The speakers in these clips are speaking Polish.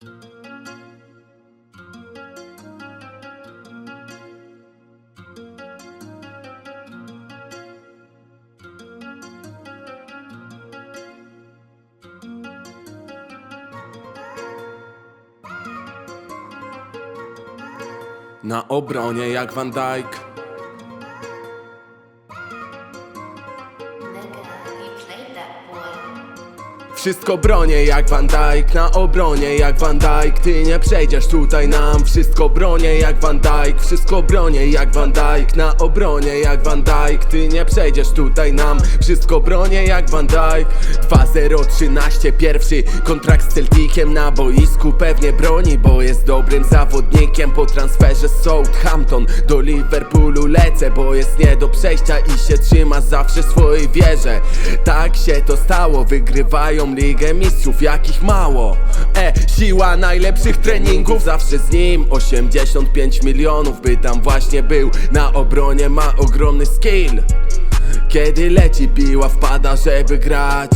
Na obronie jak Van Dijk Wszystko bronię jak Van Dijk Na obronie jak Van Dijk Ty nie przejdziesz tutaj nam. Wszystko bronię jak Van Dijk Wszystko bronię jak Van Dijk Na obronie jak Van Dijk Ty nie przejdziesz tutaj nam. Wszystko bronię jak Van Dijk. 2-0-13 Pierwszy kontrakt z Celticiem na boisku Pewnie broni, bo jest dobrym zawodnikiem. Po transferze z Southampton do Liverpoolu lecę Bo jest nie do przejścia i się trzyma zawsze swojej wierze. Tak się to stało, wygrywają Ligę Mistrzów, jakich mało. E, siła najlepszych treningów. Zawsze z nim 85 milionów by tam właśnie był. Na obronie ma ogromny skill. Kiedy leci piła wpada, żeby grać.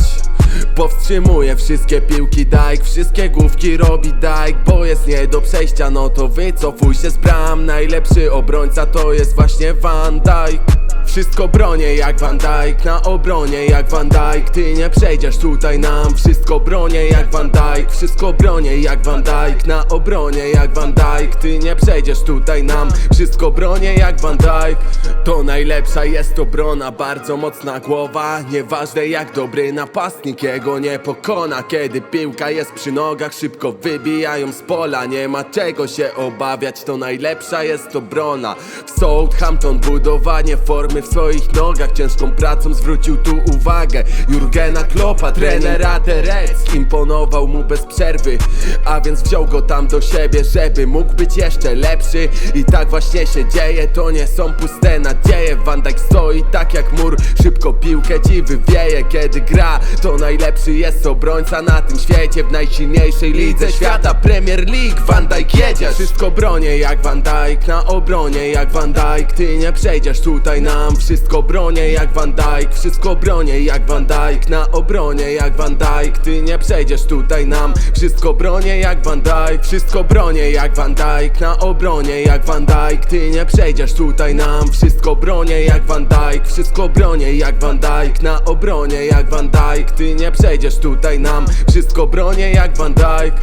Powstrzymuje wszystkie piłki Dijk Wszystkie główki robi Dijk Bo jest nie do przejścia, no to wycofuj się z bram. Najlepszy obrońca to jest właśnie Van Dijk wszystko bronię jak Van Dijk Na obronie jak Van Dijk. Ty nie przejdziesz tutaj nam Wszystko bronię jak Van Dijk. Wszystko bronię jak Van Dijk Na obronie jak Van Dijk. Ty nie przejdziesz tutaj nam Wszystko bronię jak Van Dijk. To najlepsza jest obrona Bardzo mocna głowa. Nieważne jak dobry napastnik Jego nie pokona. Kiedy piłka jest przy nogach Szybko wybijają z pola. Nie ma czego się obawiać To najlepsza jest obrona. W Southampton budowanie formy w swoich nogach. Ciężką pracą zwrócił tu uwagę Jurgena Kloppa, trenera Terec Imponował mu bez przerwy A więc wziął go tam do siebie Żeby mógł być jeszcze lepszy. I tak właśnie się dzieje To nie są puste nadzieje. Van Dijk stoi tak jak mur Szybko piłkę ci wywieje. Kiedy gra to najlepszy jest obrońca na tym świecie. W najsilniejszej lidze świata Premier League. Van Dijk jedziesz. Wszystko bronię jak Van Dijk Na obronie jak Van Dijk. Ty nie przejdziesz tutaj nam Wszystko bronię jak Van Dijk Wszystko bronię jak Van Dijk Na obronie jak Van Dijk Ty nie przejdziesz tutaj nam Wszystko bronię jak Van Dijk Wszystko bronię jak Van Dijk Na obronie jak Van Dijk Ty nie przejdziesz tutaj nam Wszystko bronię jak Van Dijk Wszystko bronię jak Van Dijk Na obronie jak Van Dijk Ty nie przejdziesz tutaj nam Wszystko bronię jak Van Dijk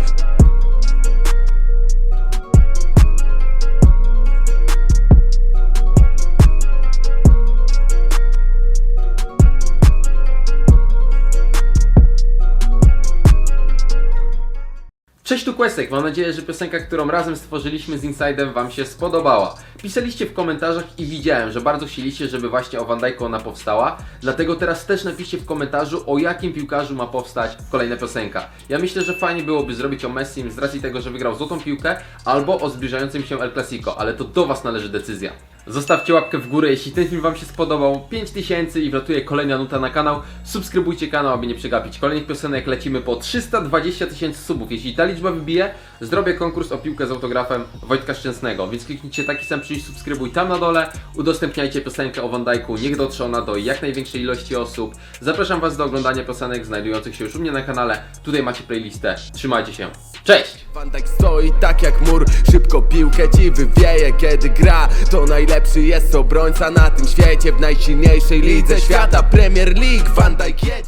Cześć tu Questek, mam nadzieję, że piosenka, którą razem stworzyliśmy z Insidem Wam się spodobała. Pisaliście w komentarzach i widziałem, że bardzo chcieliście, żeby właśnie o Van Dijku ona powstała, dlatego teraz też napiszcie w komentarzu, o jakim piłkarzu ma powstać kolejna piosenka. Ja myślę, że fajnie byłoby zrobić o Messim z racji tego, że wygrał złotą piłkę, albo o zbliżającym się El Clasico, ale to do Was należy decyzja. Zostawcie łapkę w górę, jeśli ten film Wam się spodobał. 5000 i wlatuje kolejna nuta na kanał. Subskrybujcie kanał, aby nie przegapić kolejnych piosenek. Lecimy po 320 tysięcy subów. Jeśli ta liczba wybije, zrobię konkurs o piłkę z autografem Wojtka Szczęsnego. Więc kliknijcie taki sam przycisk subskrybuj tam na dole. Udostępniajcie piosenkę o Van Dijku. Niech dotrze ona do jak największej ilości osób. Zapraszam Was do oglądania piosenek znajdujących się już u mnie na kanale. Tutaj macie playlistę. Trzymajcie się. Cześć! Van Dijk stoi tak jak mur Szybko piłkę ci wywieje. Kiedy gra to najlepszy jest obrońca na tym świecie. W najsilniejszej lidze świata. Premier League Van Dijk jedzie